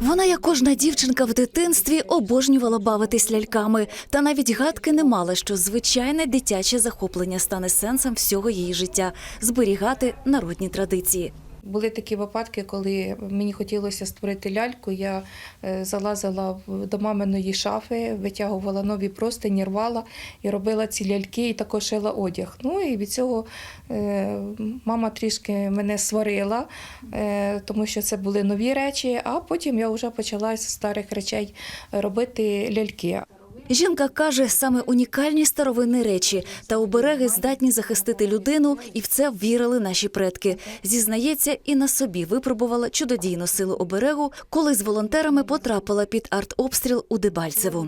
Вона, як кожна дівчинка в дитинстві, обожнювала бавитись ляльками, та навіть гадки не мала, що звичайне дитяче захоплення стане сенсом всього її життя зберігати народні традиції. Були такі випадки, коли мені хотілося створити ляльку. Я е, залазила до маминої шафи, витягувала нові простині, рвала і робила ці ляльки, і також шила одяг. Ну і від цього е, мама трішки мене сварила, е, тому що це були нові речі. А потім я вже почала з старих речей робити ляльки. Жінка каже, саме унікальні старовинні речі та обереги здатні захистити людину, і в це вірили наші предки. Зізнається, і на собі випробувала чудодійну силу оберегу, коли з волонтерами потрапила під артобстріл у Дебальцеву.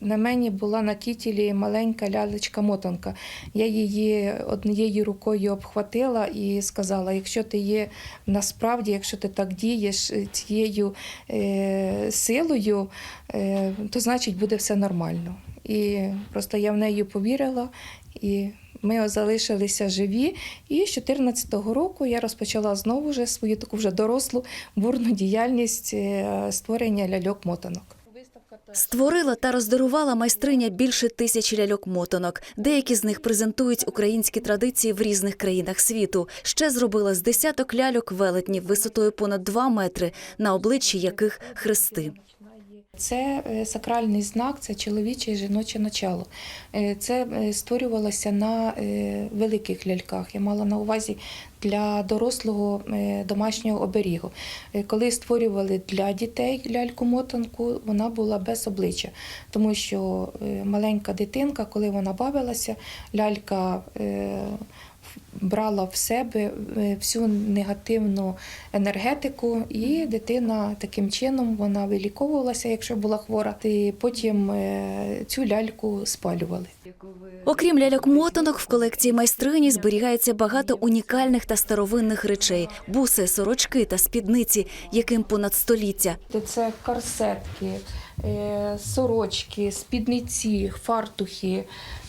На мені була на кітілі маленька лялечка-мотанка. Я її однією рукою обхватила і сказала: якщо ти є насправді, якщо ти так дієш цією е, силою, е, то значить буде все нормально. І просто я в неї повірила. І ми залишилися живі. І з 2014 року я розпочала знову вже свою таку вже дорослу бурну діяльність е, створення ляльок-мотанок. Створила та роздарувала майстриня більше тисячі ляльок-мотанок. Деякі з них презентують українські традиції в різних країнах світу. Ще зробила з десяток ляльок велетнів висотою понад 2 метри, на обличчі яких хрести. Це е, сакральний знак, це чоловіче і жіноче начало. Е, Це е, створювалося на великих ляльках. Я мала на увазі для дорослого домашнього оберігу. Коли створювали для дітей ляльку-мотанку, вона була без обличчя, тому що маленька дитинка, коли вона бавилася, лялька. Брала в себе е, всю негативну енергетику, і дитина таким чином вона виліковувалася, якщо була хвора. І потім е, цю ляльку спалювали. Окрім ляльок-мотанок, в колекції майстрині зберігається багато унікальних та старовинних речей: буси, сорочки та спідниці, яким понад століття. Це корсетки, е, сорочки, спідниці, фартухи.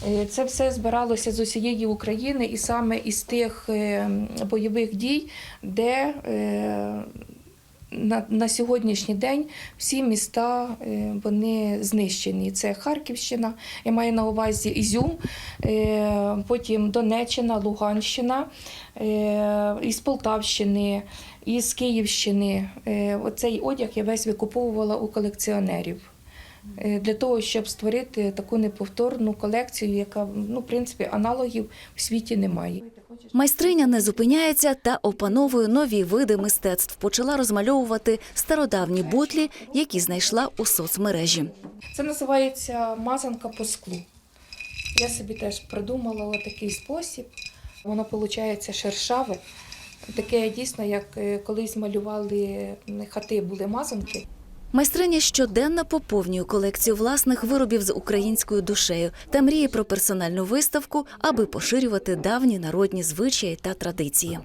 Е, Це все збиралося з усієї України і саме із тих е, бойових дій, де на, на сьогоднішній день всі міста е, вони знищені. Це Харківщина, я маю на увазі Ізюм, е, потім Донеччина, Луганщина, е, із Полтавщини, із Київщини. Оцей одяг я весь викуповувала у колекціонерів. Для того, щоб створити таку неповторну колекцію, яка ну, в принципі аналогів в світі немає. Майстриня не зупиняється та опановує нові види мистецтв. Почала розмальовувати стародавні бутлі, які знайшла у соцмережі. Це називається мазанка по склу. Я собі теж придумала такий спосіб. Воно виходить шершаве. Таке дійсно, як е, колись малювали хати, були мазанки. Майстриня щоденно поповнює колекцію власних виробів з українською душею та мріє про персональну виставку, аби поширювати давні народні звичаї та традиції.